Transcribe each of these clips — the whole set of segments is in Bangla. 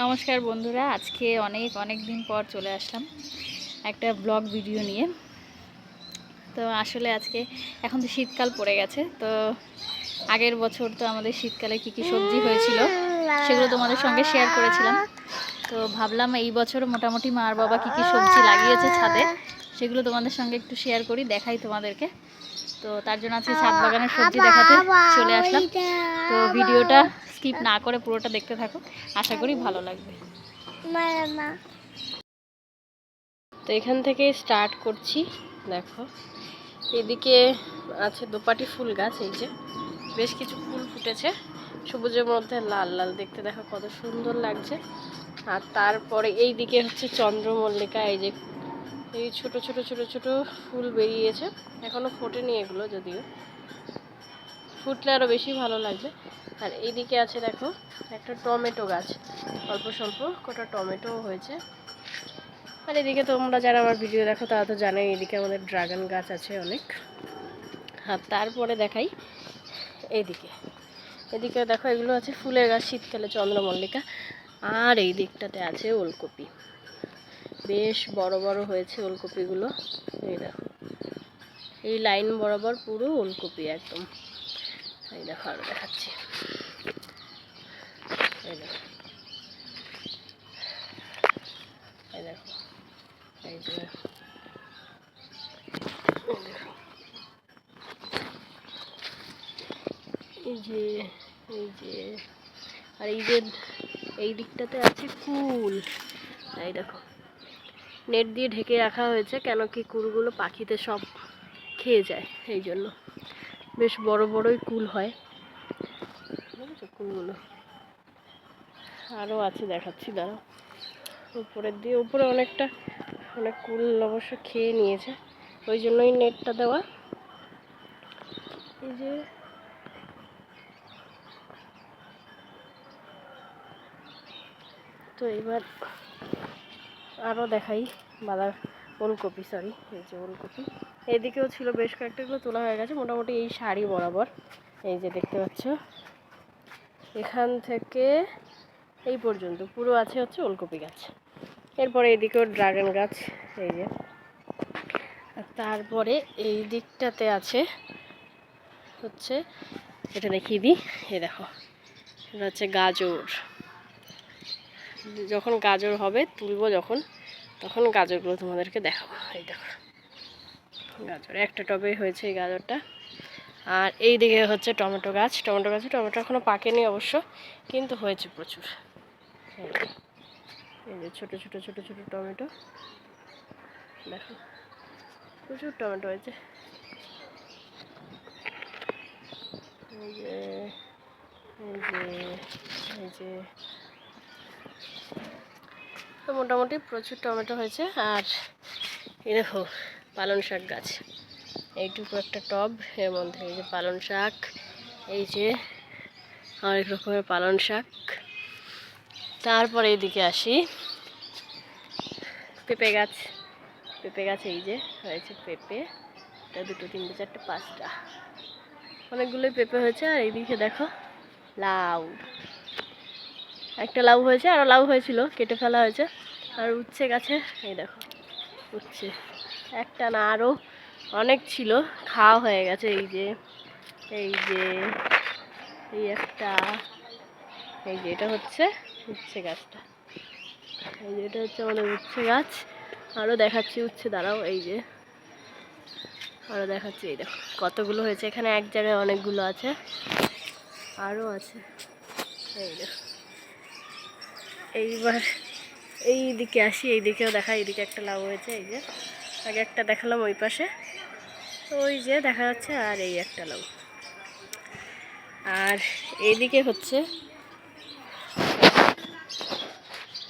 নমস্কার বন্ধুরা, আজকে অনেক অনেক দিন পর চলে আসলাম একটা ব্লগ ভিডিও নিয়ে। তো আসলে আজকে, এখন তো শীতকাল পড়ে গেছে, তো আগের বছর তো আমাদের শীতকালে কি কি সবজি হয়েছিল, সেগুলো তোমাদের সঙ্গে শেয়ার করেছিলাম। তো ভাবলাম এই বছর মোটামুটি মার বাবা কি কি সবজি লাগিয়েছে ছাদে, সেগুলো তোমাদের সঙ্গে একটু শেয়ার করি, দেখাই তোমাদেরকে। তো তার জন্য আজকে ছাদ বাগানের সবজি দেখাতে চলে আসলাম। তো ভিডিওটা স্কিপ না করে পুরোটা দেখতে থাকো। আশা করি ভালো লাগবে। তো এখান থেকে স্টার্ট করছি দেখো। এদিকে আছে দোপাটি ফুল গাছ এই যে। বেশ কিছু ফুল ফুটেছে। সবুজের মধ্যে লাল লাল দেখতে দেখো কত সুন্দর লাগছে। আর তারপরে এই দিকে হচ্ছে চন্দ্রমল্লিকা এই যে এই ছোট ছোট ছোট ছোট ফুল বেরিয়েছে। এখনও ফোটেনি এগুলো যদিও। ফুটলে আরও বেশি ভালো লাগবে। আর এইদিকে আছে দেখো, একটা টমেটো গাছ। অল্প স্বল্প কটা টমেটো হয়েছে। আর এদিকে তোমরা যারা আমার ভিডিও দেখো, তারা তো জানে এদিকে আমাদের ড্রাগন গাছ আছে অনেক। আর তারপরে দেখাই এইদিকে এদিকে দেখো, এগুলো আছে ফুলের গাছ শীতকালে চন্দ্রমল্লিকা। আর এই দিকটাতে আছে ওলকপি। বেশ বড় বড় হয়েছে ওলকপিগুলো। এই দেখো, এই লাইন বরাবর পুরো ওলকপি একদম। এই দেখো আরও দেখাচ্ছি। এই দেখো। এই দেখো। এই দেখো। এই যে এই যে। আর এই যে, এই দিকটাতে আছে কুল। এই দেখো। নেট দিয়ে ঢেকে রাখা হয়েছে কেন কি কুলগুলো পাখিতে সব খেয়ে যায়, এই জন্য। বেশ বড় বড়ই কুল হয়। কুলগুলো? আরও আছে দেখাচ্ছি, দাঁড়াও। উপরের দিয়ে, উপরে অনেকটা, অনেক কুল অবশ্য খেয়ে নিয়েছে। ওই জন্যই নেটটা দেওয়া। এই যে, তো এবার আরও দেখাই বাঁধা ওলকপি সরি এই যে ওলকপি। এদিকেও ছিল বেশ কয়েকটাগুলো তোলা হয়ে গেছে। মোটামুটি এই শাড়ি বরাবর। এই যে দেখতে পাচ্ছ। এখান থেকে এই পর্যন্ত। পুরো আছে হচ্ছে ওলকপি গাছ। এরপরে এদিকেও ড্রাগন গাছ, এই যে। আর তারপরে এই দিকটাতে আছে হচ্ছে, এটা দেখিয়ে দিই এ দেখো। এটা হচ্ছে গাজর। যখন গাজর হবে, তুলবো যখন। তখন গাজরগুলো তোমাদেরকে দেখাবো। এই দেখো। গাজর একটা টবে হয়েছে এই গাজরটা। আর এই দিকে হচ্ছে টমেটো গাছ। টমেটো গাছে টমেটো এখনও পাকেনি অবশ্য কিন্তু হয়েছে প্রচুর। এই যে, ছোটো ছোটো ছোটো ছোটো টমেটো। দেখো প্রচুর টমেটো হয়েছে। এই যে এই যে এই যে তো মোটামুটি প্রচুর টমেটো হয়েছে আর এই দেখো, পালং শাক গাছ। এইটুকু একটা টব, এর মধ্যে এই যে পালং শাক, এই যে অনেক রকমের পালং শাক। তারপরে এইদিকে আসি। পেঁপে গাছ পেঁপে গাছ এই যে হয়েছে পেঁপে। এটা দুটো, তিনটে, চারটে, পাঁচটা। অনেকগুলোই পেঁপে হয়েছে আর এইদিকে দেখো, লাউ। একটা লাউ হয়েছে আরও লাউ হয়েছিল, কেটে ফেলা হয়েছে। আর উচ্ছে গাছে, এই দেখো, উচ্ছে। একটা না আরও অনেক ছিল, খাওয়া হয়ে গেছে, এই যে এই যে, এই একটা, এই যে, এটা হচ্ছে উচ্ছে গাছটা। এই যে, এটা হচ্ছে আমাদের উচ্ছে গাছ। আরও দেখাচ্ছি, উচ্ছে, দাঁড়াও, এই যে। আরও দেখাচ্ছি, এই দেখো, কতগুলো হয়েছে, এখানে এক জায়গায় অনেকগুলো আছে। আরও আছে, এই দেখো। এইবার এই দিকে আসি এই দিকেও দেখা এইদিকে একটা লাউ হয়েছে, এই যে। আগে একটা দেখালাম ওই পাশে। ওই যে দেখা যাচ্ছে আর এই একটা লাউ। আর এইদিকে হচ্ছে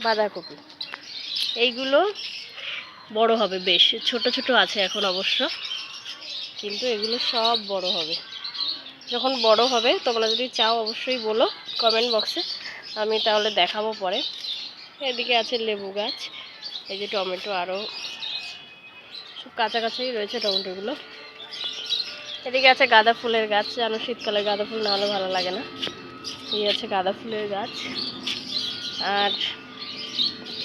বাঁধাকপি। এইগুলো বড় হবে বেশ, ছোট ছোট আছে এখন অবশ্য, কিন্তু এগুলো সব বড় হবে। যখন বড় হবে, তোমরা যদি চাও অবশ্যই বলো কমেন্ট বক্সে আমি তাহলে দেখাবো পরে। এদিকে আছে লেবু গাছ, এই যে টমেটো আরও সব কাছাকাছি রয়েছে টমেটোগুলো। এদিকে আছে গাঁদা ফুলের গাছ জানো শীতকালে গাঁদা ফুল না হলে ভালো লাগে না। এই আছে গাঁদা ফুলের গাছ। আর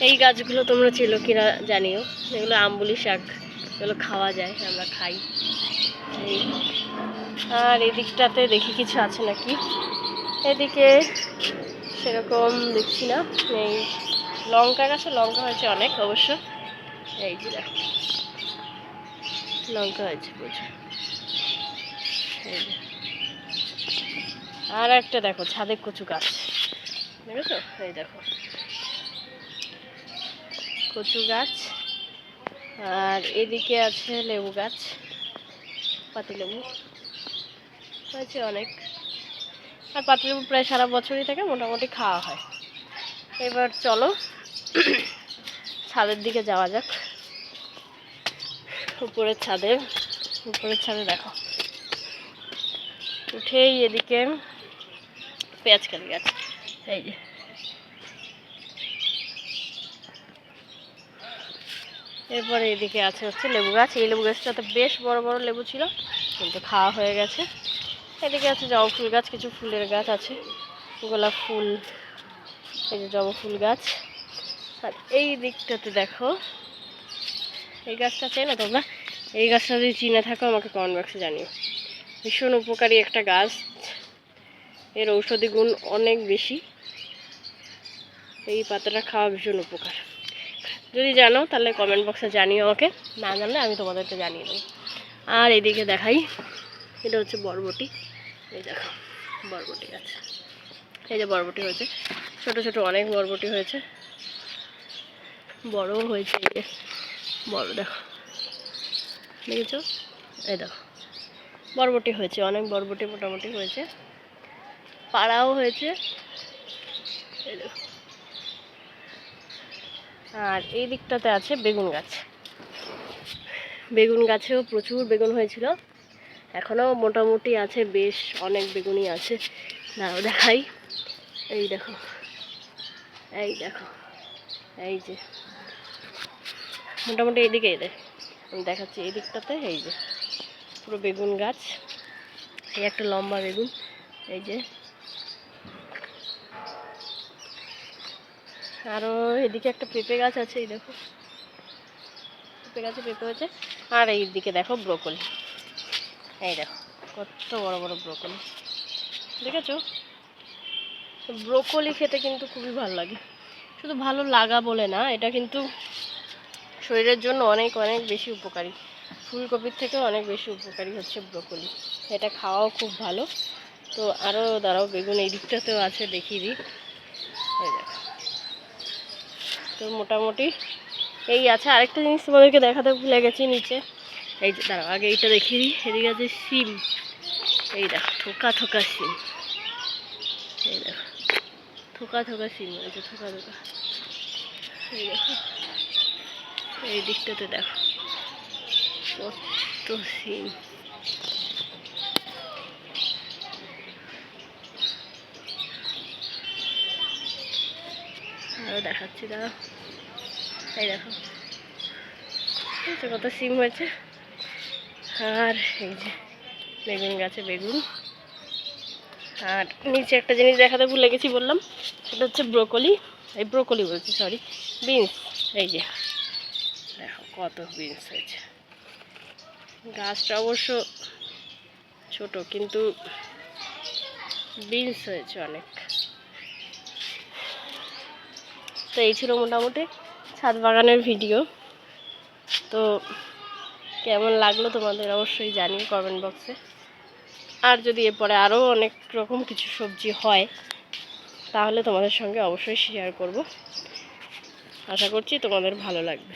এই গাছগুলো তোমরা ছিল কিনা জানিও। এগুলো আম্বুলি শাক এগুলো খাওয়া যায়, আমরা খাই। আর এদিকটাতে দেখি কিছু আছে নাকি। এদিকে সেরকম দেখছি না। এই লঙ্কা গাছে লঙ্কা হয়েছে অনেক অবশ্য। এই যে দেখো, লঙ্কা হয়েছে প্রচুর। আর একটা দেখো, ছাদে কচু গাছ। দেখেছ? এই দেখো। কচু গাছ। আর এদিকে আছে লেবু গাছ, পাতিলেবু। হয়েছে অনেক। আর পাতিলেবু প্রায় সারা বছরই থাকে, মোটামুটি খাওয়া হয়। এবার চলো, ছাদের দিকে যাওয়া যাক। উপরের ছাদে উপরের ছাদে দেখো। উঠেই এদিকে পেঁয়াজ কালি গাছ, এই যে। এরপরে এদিকে আছে হচ্ছে লেবু গাছ, এই লেবু গাছটাতে বেশ বড় বড় লেবু ছিল, কিন্তু খাওয়া হয়ে গেছে। এদিকে আছে জবা ফুল গাছ, কিছু ফুলের গাছ আছে। গোলাপ ফুল, এই যে জবা ফুল গাছ। আর এই দিকটাতে দেখো, এই গাছটা চাই না তোমরা? এই গাছটা যদি চিনে থাকো, আমাকে কমেন্ট বক্সে জানিও। ভীষণ উপকারী একটা গাছ। এর ঔষধি গুণ অনেক বেশি। এই পাতাটা খাওয়া ভীষণ উপকার। যদি জানো, তাহলে কমেন্ট বক্সে জানিও আমাকে। না জানলে আমি তোমাদেরকে জানিয়ে দেবো। আর এদিকে দেখাই এটা হচ্ছে বরবটি। এই দেখো, বরবটি গাছ। এই যে বরবটি হয়েছে। ছোট ছোট অনেক বরবটি হয়েছে। বড়ও হয়েছে এই যে। বড় দেখো। দেখেছ? এই দেখো। বরবটি হয়েছে, অনেক বরবটি মোটামুটি হয়েছে। পাড়াও হয়েছে। আর এই দিকটাতে আছে বেগুন গাছ। বেগুন গাছেও প্রচুর বেগুন হয়েছিল। এখনও মোটামুটি আছে, বেশ অনেক বেগুনই আছে। দাঁড়াও দেখাই। এই দেখো। এই দেখো। এই যে। মোটামুটি এইদিকে দেখ আমি দেখাচ্ছি এই দিকটাতে এই যে। পুরো বেগুন গাছ। এই একটা লম্বা বেগুন। এই যে। আরও এদিকে একটা পেঁপে গাছ আছে, এই দেখো। পেঁপে গাছে পেঁপে হয়েছে। আর এই দিকে দেখো, ব্রোকলি। এই দেখো, কত বড় বড় ব্রোকলি দেখেছ? ব্রোকলি খেতে কিন্তু খুবই ভালো লাগে। শুধু ভালো লাগা বলে না, এটা কিন্তু শরীরের জন্য অনেক অনেক বেশি উপকারী। ফুলকপির থেকেও অনেক বেশি উপকারী হচ্ছে ব্রোকলি এটা খাওয়াও খুব ভালো। তো আরও দাঁড়াও, বেগুন এই দিকটাতেও আছে, দেখিয়ে দিই। এই দেখো। তো মোটামুটি এই আছে। আরেকটা জিনিস তোমাদেরকে দেখাতে ভুলে গেছি নিচে। এই যে, দাঁড়াও, আগে এইটা দেখি এদিকে আছে সিম এই দেখো, থোকা থোকা সিম এই দেখো, থোকা থোকা সিম আছে থোকা থোকা। এই দেখো, এই দিকটাতে দেখো, কত সিম আরও দেখাচ্ছি, দাঁড়াও। এই দেখো কত সিম হয়েছে। আর এই যে বেগুন গাছে বেগুন। আর নিচে একটা জিনিস দেখাতে ভুলে গেছি বললাম, সেটা হচ্ছে ব্রোকলি। এই ব্রোকলি বলছি সরি বিনস এই যে, দেখো কত বিনস হয়েছে। গাছটা অবশ্য ছোট, কিন্তু বিনস হয়েছে অনেক। তো এই ছিল মোটামুটি ছাদ বাগানের ভিডিও তো কেমন লাগল তোমাদের অবশ্যই জানিও কমেন্ট বক্সে আর যদি এরপরে আরও অনেক রকম কিছু সবজি হয়, তাহলে তোমাদের সঙ্গে অবশ্যই শেয়ার করব। আশা করছি তোমাদের ভালো লাগবে।